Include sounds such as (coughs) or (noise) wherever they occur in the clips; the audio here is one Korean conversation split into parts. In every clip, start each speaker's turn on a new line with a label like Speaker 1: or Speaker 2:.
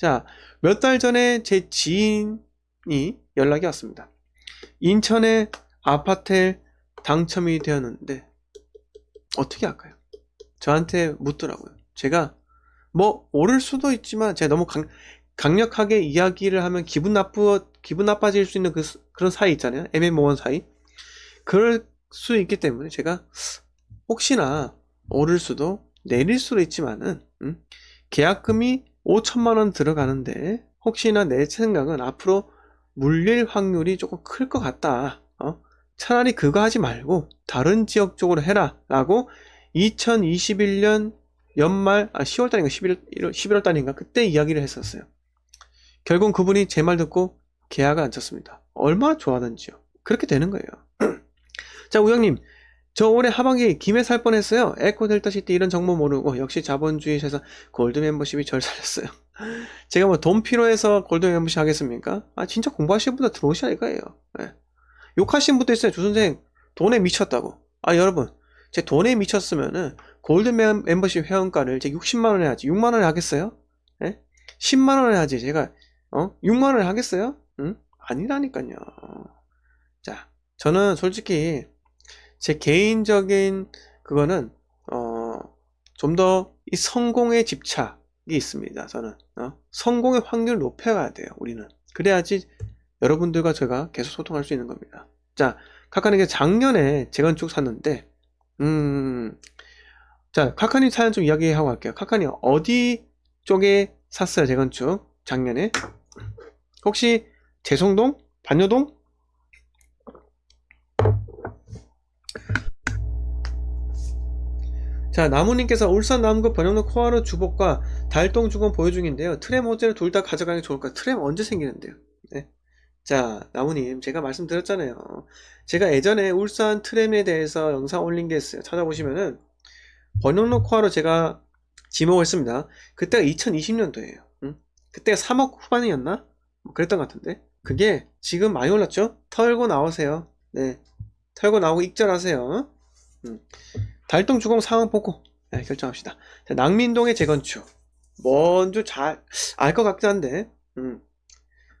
Speaker 1: 자, 몇 달 전에 제 지인이 연락이 왔습니다. 인천의 아파트에 당첨이 되었는데 어떻게 할까요? 저한테 묻더라고요. 제가 뭐 오를 수도 있지만 제가 너무 강, 강력하게 이야기를 하면 기분 나쁘 기분 나빠질 수 있는 그, 스- 그런 사이 있잖아요. 애매모호한 사이. 그럴 수 있기 때문에 제가 혹시나 오를 수도 내릴 수도 있지만은 음, 계약금이 5천만 원 들어가는데 혹시나 내 생각은 앞으로 물릴 확률이 조금 클 것 같다. 어? 차라리 그거 하지 말고 다른 지역 쪽으로 해라 라고 2021년 연말 아 10월 달인가 11월 11월 달인가 그때 이야기를 했었어요. 결국 그분이 제 말 듣고 계약을 안 쳤습니다. 얼마나 좋아하는지요. 그렇게 되는 거예요. (clears throat) 자 우영님 저 올해 하반기 김해 살 뻔했어요. 에코 델타시티 이런 정보 모르고 역시 자본주의 세상 골드 멤버십이 절 살렸어요. (laughs) 제가 뭐 돈 필요해서 골드 멤버십 하겠습니까? 아 진짜 공부하시는 분들 들어오시라 이거예요. 예. 욕하신 분도 있어요. 조 선생 돈에 미쳤다고. 아 여러분 제 돈에 미쳤으면은 골드 멤- 멤버십 회원가를 제 60만 원에 하지 6만 원에 하겠어요? 예? 10만 원에 하지 제가 어 6만 원에 하겠어요? 응? 아니라니까요. 자 저는 솔직히 제 개인적인 그거는 어 좀 더 이 성공에 집착이 있습니다. 저는 어? 성공의 확률 높여가야 돼요. 우리는 그래야지 여러분들과 제가 계속 소통할 수 있는 겁니다. 자 카카님께 작년에 재건축 샀는데 음, 자, 카카님 사연 좀 이야기하고 갈게요. 카카님 어디 쪽에 샀어요, 재건축? 작년에? 혹시 재성동? 반여동? 자, 나무님께서 울산 남구 번영로 코아로 주복과 달동 주공 보유 중인데요. 트램 어제를 둘 다 가져가는 게 좋을까? 트램 언제 생기는데요? 네. 자, 나무님, 제가 말씀드렸잖아요. 제가 예전에 울산 트램에 대해서 영상 올린 게 있어요. 찾아보시면은 번영로 코아로 제가 지목을 했습니다. 그때가 2020년도예요. 그때가 3억 후반이었나? 뭐 그랬던 것 같은데. 그게 지금 많이 올랐죠? 털고 나오세요. 네. 털고 나오고 익절하세요. 음. 달동 주공 상황 보고 네, 결정합시다. 자, 낭민동의 재건축. 뭔지 잘알 것 같긴 한데. 음.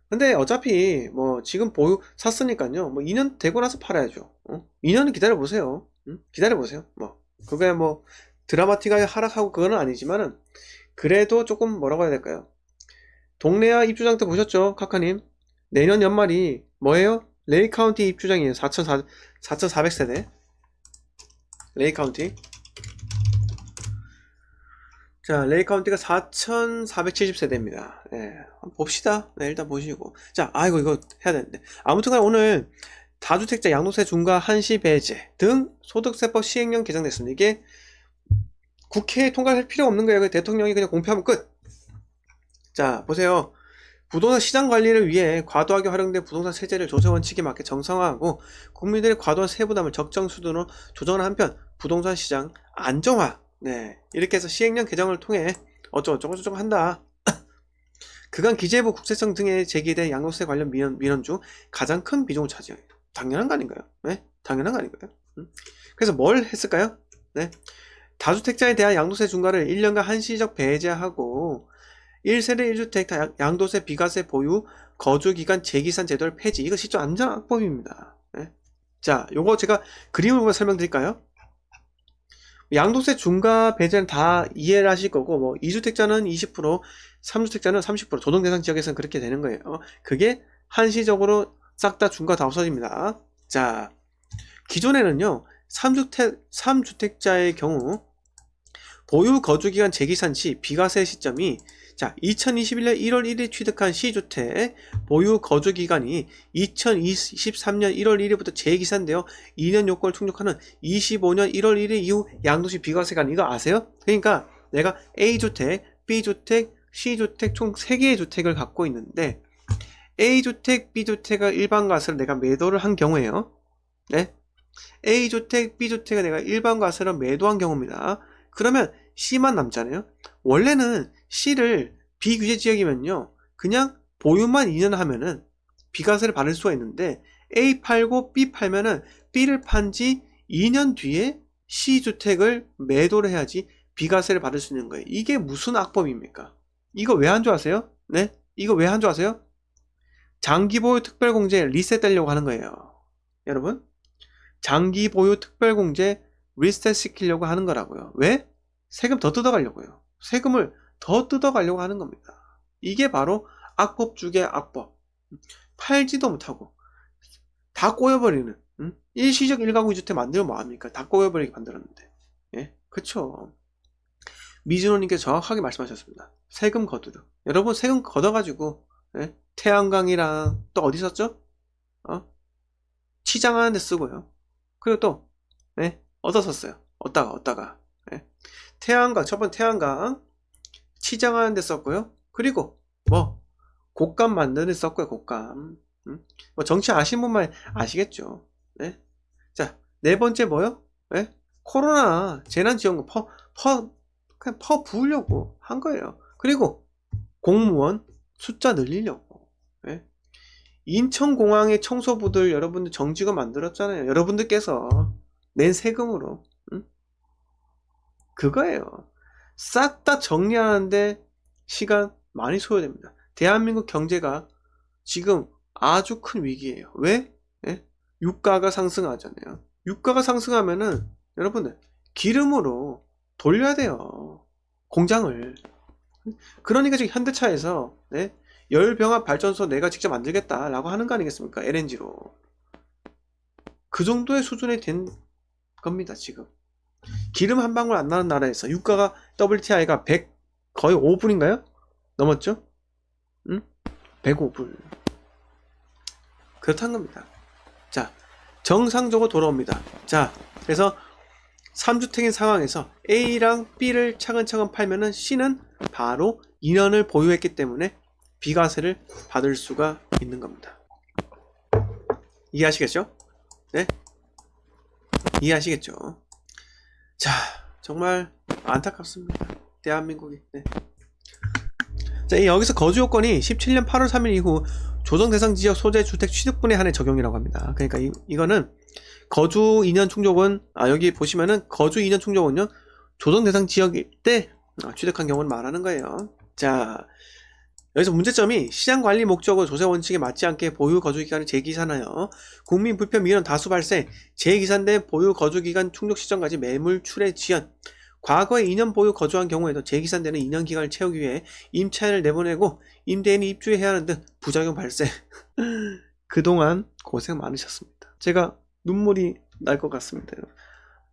Speaker 1: 근데 어차피 뭐 지금 보유 샀으니까요. 뭐 2년 되고 나서 팔아야죠. 어? 2년은 기다려 보세요. 기다려 보세요. 뭐 그게 뭐 드라마틱하게 하락하고 그거는 아니지만은 그래도 조금 뭐라고 해야 될까요? 동네야 입주장 때 보셨죠, 카카님? 내년 연말이 뭐예요? 레이 카운티 입주장이에요. 4,400 4,400세대. 레이 카운티. 자, 레이 카운티가 4,470세대입니다. 예, 한번 봅시다. 네, 일단 보시고. 자, 아이고, 이거 해야 되는데. 아무튼 간에 오늘 다주택자 양도세 중과 한시 배제 등 소득세법 시행령 개정됐습니다. 이게 국회에 통과할 필요가 없는 거예요. 그냥 대통령이 그냥 공표하면 끝. 자, 보세요. 부동산 시장 관리를 위해 과도하게 활용된 부동산 세제를 조세 원칙에 맞게 정상화하고 국민들의 과도한 세부담을 적정 수준으로 조정하는 한편 부동산 시장 안정화 네 이렇게 해서 시행령 개정을 통해 어쩌고저쩌고 저쩌고 한다. (clears throat) 그간 기재부 국세청 등에 제기된 양도세 관련 민원, 민원 중 가장 큰 비중을 차지해요. 당연한 거 아닌가요? 네? 당연한 거 아닌가요? 음? 그래서 뭘 했을까요? 네? 다주택자에 대한 양도세 중과를 1년간 한시적 배제하고 1세대 1주택 다- 양도세 비과세 보유 거주기간 재기산 제도를 폐지 이거 시조 안전악법입니다. 네? 자 요거 제가 그림을 보면 설명드릴까요? 양도세 중과 배제는 다 이해를 하실 거고 뭐 2주택자는 20% 3주택자는 30% 조정 대상 지역에서는 그렇게 되는 거예요. 그게 한시적으로 싹 다 중과 다 없어집니다. 자 기존에는요 3주택 3주택자의 경우 보유 거주기간 재기산 시 비과세 시점이 자 2021년 1월 1일 취득한 시주택 보유 거주 기간이 2023년 1월 1일부터 재기산되어 2년 요건을 충족하는 25년 1월 1일 이후 양도시 비과세간 이거 아세요? 그러니까 내가 A주택, B주택, C주택 총 3개의 주택을 갖고 있는데 A주택, B주택을 일반과세로 내가 매도를 한 경우에요. 네? A주택, B주택을 내가 일반과세로 매도한 경우입니다. 그러면 C만 남잖아요. 원래는 C를 비규제 지역이면요. 그냥 보유만 2년 하면은 비과세를 받을 수가 있는데 A 팔고 B 팔면은 B를 판 지 2년 뒤에 C 주택을 매도를 해야지 비과세를 받을 수 있는 거예요. 이게 무슨 악법입니까? 이거 왜안 좋아하세요? 네? 이거 왜 한 줄 아세요? 장기 보유 특별 공제 리셋 되려고 하는 거예요. 여러분, 장기 보유 특별 공제 리셋 시키려고 하는 거라고요. 왜? 세금 더 뜯어가려고요. 세금을 더 뜯어가려고 하는 겁니다. 이게 바로 악법 중의 악법. 팔지도 못하고 다 꼬여버리는 응? 일시적 일가구 주택 만들면 뭐합니까? 다 꼬여버리게 만들었는데 예? 그쵸 미준호님께서 정확하게 말씀하셨습니다. 세금 거두려. 여러분 세금 걷어가지고 예? 태양광이랑 또 어디 썼죠? 어? 치장하는 데 쓰고요. 그리고 또 예? 어디다 썼어요? 어디다가 어디다가 예? 태양광 첫 번째 태양광 치장하는 데 썼고요. 그리고 뭐 곡감 만드는 데 썼고요. 곡감 음? 뭐 정치 아시는 분만 아시겠죠. 네? 자, 네 번째 뭐요? 네? 코로나 재난지원금 퍼, 퍼, 그냥 퍼 부으려고 한 거예요. 그리고 공무원 숫자 늘리려고. 네? 인천공항의 청소부들 여러분들 정직원 만들었잖아요. 여러분들께서 낸 세금으로. 응? 그거예요. 싹 다 정리하는데 시간 많이 소요됩니다. 대한민국 경제가 지금 아주 큰 위기예요. 왜? 예? 유가가 상승하잖아요. 유가가 상승하면은 여러분들 기름으로 돌려야 돼요. 공장을. 그러니까 지금 현대차에서 네? 열병합 발전소 내가 직접 만들겠다라고 하는 거 아니겠습니까? LNG로. 그 정도의 수준이 된 겁니다, 지금. 기름 한 방울 안 나는 나라에서 유가가 WTI가 100 거의 5불인가요? 넘었죠? 응? 105불. 그렇다는 겁니다. 자, 정상적으로 돌아옵니다. 자, 그래서 3주택인 상황에서 A랑 B를 차근차근 팔면은 C는 바로 2년을 보유했기 때문에 비과세를 받을 수가 있는 겁니다. 이해하시겠죠? 네? 이해하시겠죠? 자, 정말 안타깝습니다. 대한민국이. 네. 자, 여기서 거주 요건이 17년 8월 3일 이후 조정 대상 지역 소재 주택 취득분에 한해 적용이라고 합니다. 그러니까 이, 이거는 거주 2년 충족은 아 여기 보시면은 거주 2년 충족은요 조정 대상 지역일 때 아, 취득한 경우를 말하는 거예요. 자 여기서 문제점이 시장 관리 목적으로 조세 원칙에 맞지 않게 보유 거주 기간을 재기산하여 국민 불편 민원 다수 발생 재기산된 보유 거주 기간 충족 시점까지 매물 출해 지연 과거에 2년 보유 거주한 경우에도 재기산되는 2년 기간을 채우기 위해 임차인을 내보내고 임대인이 입주해야 하는 등 부작용 발생. (laughs) 그동안 고생 많으셨습니다. 제가 눈물이 날 것 같습니다.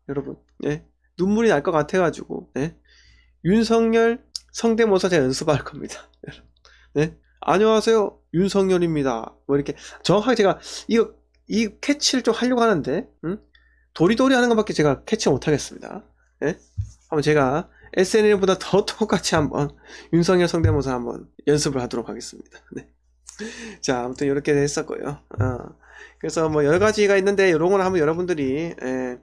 Speaker 1: 여러분. 예. 눈물이 날 것 같아가지고, 예. 윤석열 성대모사 제가 연습할 겁니다. (laughs) 네. 안녕하세요. 윤석열입니다. 뭐 이렇게 정확하게 제가 이거, 이 캐치를 좀 하려고 하는데, 음? 도리도리 하는 것밖에 제가 캐치 못 하겠습니다. 예? 한번 제가 SNL보다 더 (laughs) 똑같이 한번 윤석열 성대모사 한번 연습을 하도록 하겠습니다. 네. 자, 아무튼 이렇게 했었고요. 어, 그래서 뭐 여러 가지가 있는데 이런 거는 한번 여러분들이 에,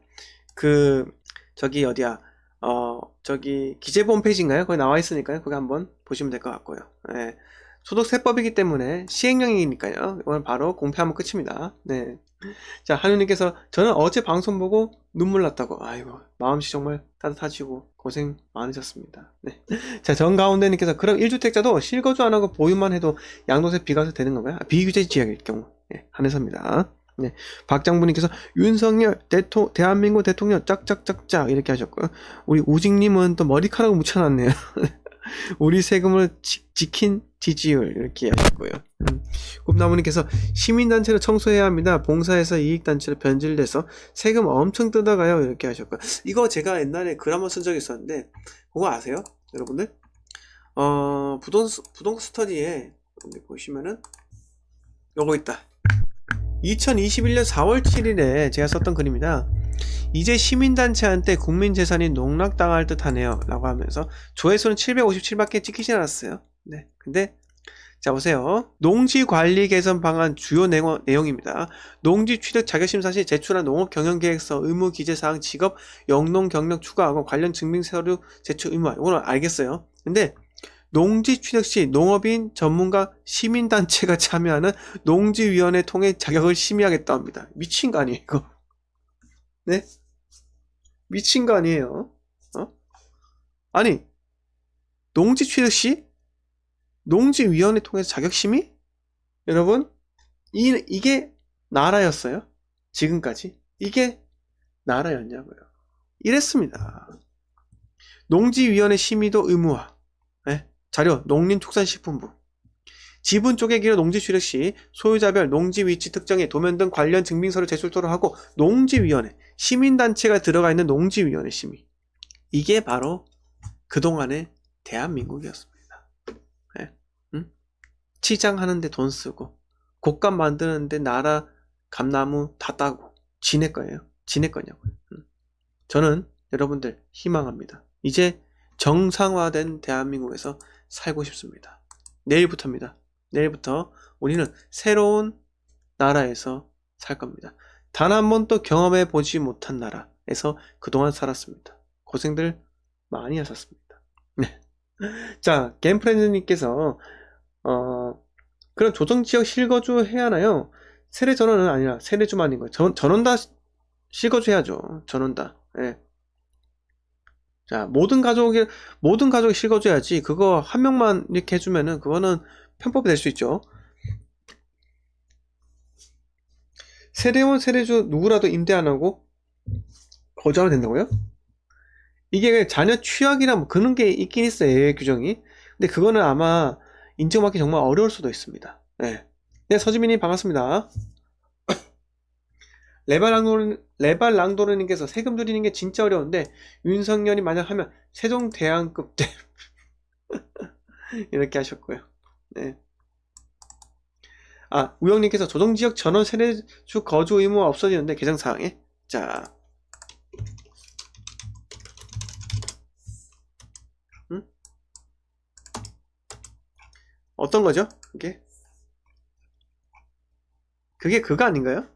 Speaker 1: 그 저기 어디야? 어, 저기 기재부 홈페이지인가요? 거기 나와 있으니까요. 거기 한번 보시면 될 것 같고요. 예. 소득세법이기 때문에 시행령이니까요. 이건 바로 공표하면 끝입니다. 네. 자, 한우님께서 저는 어제 방송 보고 눈물 났다고. 아이고, 마음씨 정말 따뜻하시고 고생 많으셨습니다. 네. 자, 정가운데님께서 그럼 1주택자도 실거주 안 하고 보유만 해도 양도세 비과세 되는 건가요? 아, 비규제 지역일 경우. 네, 한해서입니다. 네. 박장부님께서 윤석열 대토, 대한민국 대통령 짝짝짝짝 이렇게 하셨고요. 우리 우직님은 또 머리카락을 묻혀놨네요. (laughs) 우리 세금을 지, 킨 지지율 이렇게 하셨고요. 음. 꿈나무님께서 시민단체를 청소해야 합니다. 봉사해서 이익단체로 변질돼서 세금 엄청 뜯어가요. 이렇게 하셨고요. 이거 제가 옛날에 글 한번 쓴 적이 있었는데 그거 아세요? 여러분들? 어, 부동, 부동 스터디에 보시면은 요거 있다. 2021년 4월 7일에 제가 썼던 글입니다. 이제 시민단체한테 국민재산이 농락당할 듯 하네요. 라고 하면서 조회수는 757밖에 찍히지 않았어요. 네. 근데, 자, 보세요. 농지 관리 개선 방안 주요 내용, 내용 입니다. 농지 취득 자격심사 시 제출한 농업 경영계획서 의무 기재사항 직업 영농 경력 추가하고 관련 증빙 서류 제출 의무. 이거는 알겠어요. 근데, 농지 취득 시 농업인 전문가 시민단체가 참여하는 농지위원회 통해 자격을 심의하겠다 합니다. 미친 거 아니에요, 이거? 네? 미친 거 아니에요? 어? 아니, 농지 취득 시 농지위원회 통해서 자격심의? 여러분, 이, 이게 나라였어요? 지금까지? 이게 나라였냐고요. 이랬습니다. 농지위원회 심의도 의무화. 예, 자료, 농림축산식품부. 지분 쪼개기로 농지 출력 시 소유자별 농지 위치 특정에 도면 등 관련 증빙서를 제출토록 하고 농지위원회, 시민단체가 들어가 있는 농지위원회 심의. 이게 바로 그동안의 대한민국이었습니다. 치장하는데 돈 쓰고, 곡감 만드는데 나라 감나무 다 따고, 지네 거예요. 지네 거냐고요. 응. 저는 여러분들 희망합니다. 이제 정상화된 대한민국에서 살고 싶습니다. 내일부터입니다. 내일부터 우리는 새로운 나라에서 살 겁니다. 단 한 번도 경험해 보지 못한 나라에서 그동안 살았습니다. 고생들 많이 하셨습니다. 네. (laughs) 자, 겜프렌즈님께서, 어, 그럼 조정지역 실거주 해야 하나요? 세례 전원은 아니라 세례주만 아닌 거예요. 전, 전원 다 실거주 해야죠. 전원 다. 예. 자, 모든 가족이, 모든 가족이 실거주 해야지. 그거 한 명만 이렇게 해주면은, 그거는 편법이 될 수 있죠. 세례원, 세례주 누구라도 임대 안 하고 거주하면 된다고요? 이게 자녀 취약이나 뭐 그런 게 있긴 있어요. 예외 규정이. 근데 그거는 아마 인정받기 정말 어려울 수도 있습니다. 네. 네, 서지민님 반갑습니다. (coughs) 레발랑도르, 레발랑도르님께서 세금 줄이는 게 진짜 어려운데 윤석열이 만약 하면 세종대왕급 때 (laughs) 이렇게 하셨고요. 네. 아, 우영님께서 조정지역 전원 세례주 거주 의무가 없어지는데 개정 사항에 자 어떤 거죠? 그게? 그게 그거 아닌가요?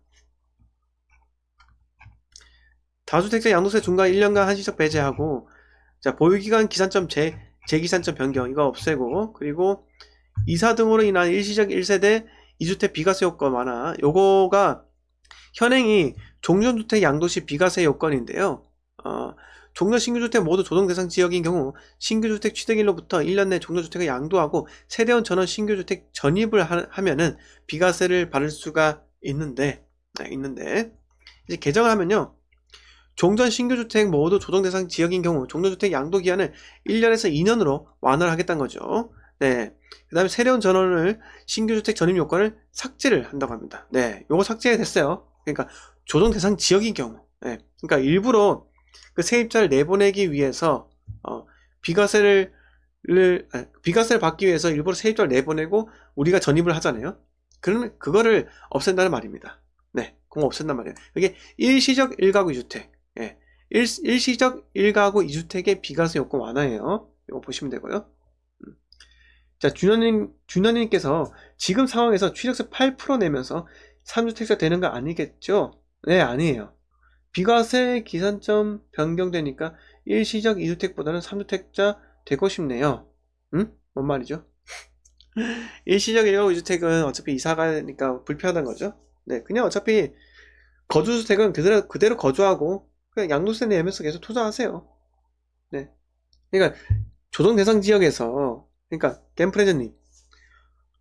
Speaker 1: 다주택자 양도세 중과 1년간 한시적 배제하고 자 보유기간 기산점 재, 재기산점 변경 이거 없애고 그리고 이사 등으로 인한 일시적 1세대 2주택 비과세 요건 완화 요거가 현행이 종전주택 양도시 비과세 요건인데요 어, 종전 신규주택 모두 조정 대상 지역인 경우 신규주택 취득일로부터 1년 내 종전주택을 양도하고 세대원 전원 신규주택 전입을 하, 면은 비과세를 받을 수가 있는데 네, 있는데 이제 개정을 하면요 종전 신규주택 모두 조정 대상 지역인 경우 종전주택 양도 기한을 1년에서 2년으로 완화를 하겠다는 거죠. 네. 그 다음에 세례원 전원을 신규주택 전입 요건을 삭제를 한다고 합니다. 네. 요거 삭제됐어요. 그러니까 조정 대상 지역인 경우. 네. 그러니까 일부러 그 세입자를 내보내기 위해서, 어, 비과세를, 아, 비과세를 받기 위해서 일부러 세입자를 내보내고 우리가 전입을 하잖아요. 그러면 그거를 없앤다는 말입니다. 네. 그거 없앤단 말이에요. 이게 일시적 1가구 2주택. 예. 일, 일시적 1가구 2주택의 비과세 요건 완화예요. 이거 보시면 되고요. 음. 자, 준현님, 준현님께서 지금 상황에서 취득세 8% 내면서 3주택자 되는 거 아니겠죠? 네, 아니에요. 비과세 기산점 변경되니까 일시적 2주택보다는 3주택자 되고 싶네요. 응? 뭔 말이죠? 일시적 1가구 2주택은 어차피 이사가니까 불편한 거죠? 네, 그냥 어차피 거주주택은 그대로, 그대로 거주하고 그냥 양도세 내면서 계속 투자하세요. 네. 그러니까 조정 대상 지역에서 그러니까 겜프레저님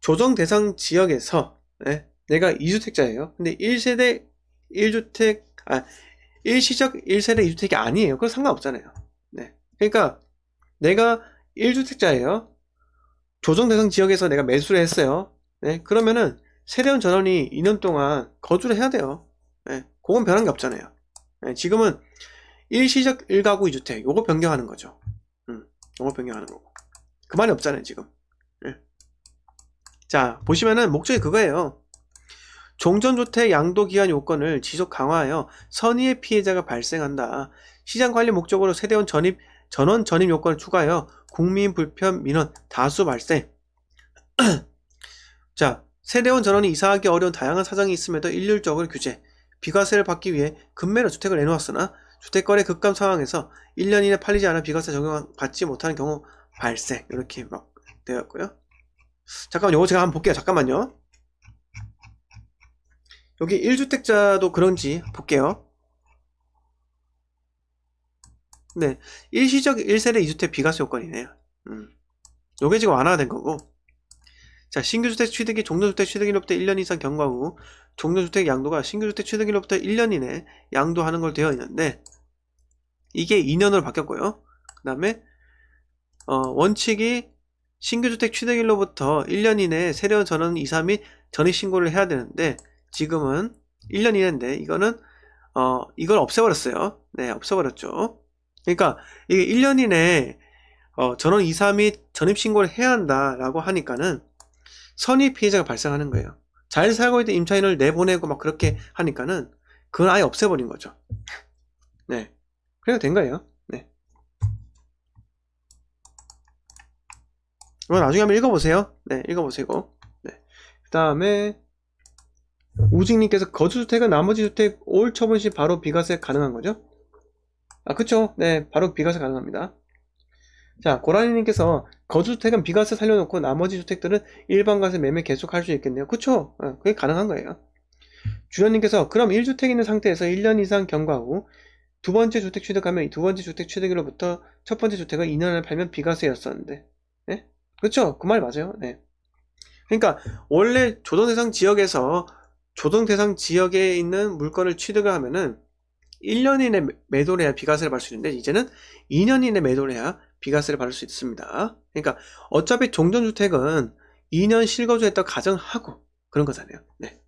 Speaker 1: 조정 대상 지역에서 네, 내가 2주택자예요. 근데 1세대 1주택 아 일시적 1세대 2주택이 아니에요. 그건 상관없잖아요. 네. 그러니까 내가 1주택자예요. 조정 대상 지역에서 내가 매수를 했어요. 네. 그러면은 세대원 전원이 2년 동안 거주를 해야 돼요. 네. 그건 변한 게 없잖아요. 네. 지금은 일시적 1가구 2주택 요거 변경하는 거죠. 음, 요거 변경하는 거고. 그 말이 없잖아요, 지금. 예. 자, 보시면은 목적이 그거예요. 종전주택 양도기한 요건을 지속 강화하여 선의의 피해자가 발생한다. 시장관리 목적으로 세대원 전입, 전원 전입 요건을 추가하여 국민 불편 민원 다수 발생. (clears throat) 자, 세대원 전원이 이사하기 어려운 다양한 사정이 있음에도 일률적으로 규제. 비과세를 받기 위해 금매로 주택을 내놓았으나 주택거래 급감 상황에서 1년 이내 팔리지 않아 비과세 적용받지 못하는 경우 발생 이렇게 막 되었고요. 잠깐만 요거 제가 한번 볼게요. 잠깐만요. 여기 1주택자도 그런지 볼게요. 네, 일시적 1세대 2주택 비과세 요건이네요. 음. 요게 지금 완화된 거고 자, 신규주택 취득이 종전주택 취득일로부터 1년 이상 경과 후 종전주택 양도가 신규주택 취득일로부터 1년 이내 양도하는 걸 되어 있는데 이게 2년으로 바뀌었고요. 그 다음에 어, 원칙이 신규주택 취득일로부터 1년 이내에 세련 전원 이사 및 전입 신고를 해야 되는데 지금은 1년 이내인데 이거는 어, 이걸 없애버렸어요. 네, 없애버렸죠. 그러니까 이게 1년 이내에 어, 전원 이사 및 전입 신고를 해야 한다라고 하니까는 선의 피해자가 발생하는 거예요. 잘 살고 있던 임차인을 내보내고 막 그렇게 하니까는 그걸 아예 없애버린 거죠. (laughs) 네. 그래서 된 거예요. 네. 이거 나중에 한번 읽어보세요. 네, 읽어보시고. 네. 그 다음에, 우직님께서 거주주택은 나머지 주택 올 처분 시 바로 비과세 가능한 거죠? 아, 그쵸. 네, 바로 비과세 가능합니다. 자, 고라니님께서 거주주택은 비과세 살려놓고 나머지 주택들은 일반과세 매매 계속할 수 있겠네요. 그쵸? 어, 그게 가능한 거예요. 주연님께서 그럼 1주택 있는 상태에서 1년 이상 경과 후두 번째 주택 취득하면 이두 번째 주택 취득일로부터 첫 번째 주택을 2년을 팔면 비과세였었는데. 네? 그쵸? 그 말 맞아요. 네. 그러니까 원래 조정 대상 지역에서 조정 대상 지역에 있는 물건을 취득을 하면은 1년 이내 매- 매도를 해야 비과세를 받을 수 있는데 이제는 2년 이내 매도를 해야 비과세를 받을 수 있습니다. 그러니까 어차피 종전주택은 2년 실거주했다고 가정하고 그런 거잖아요. 네.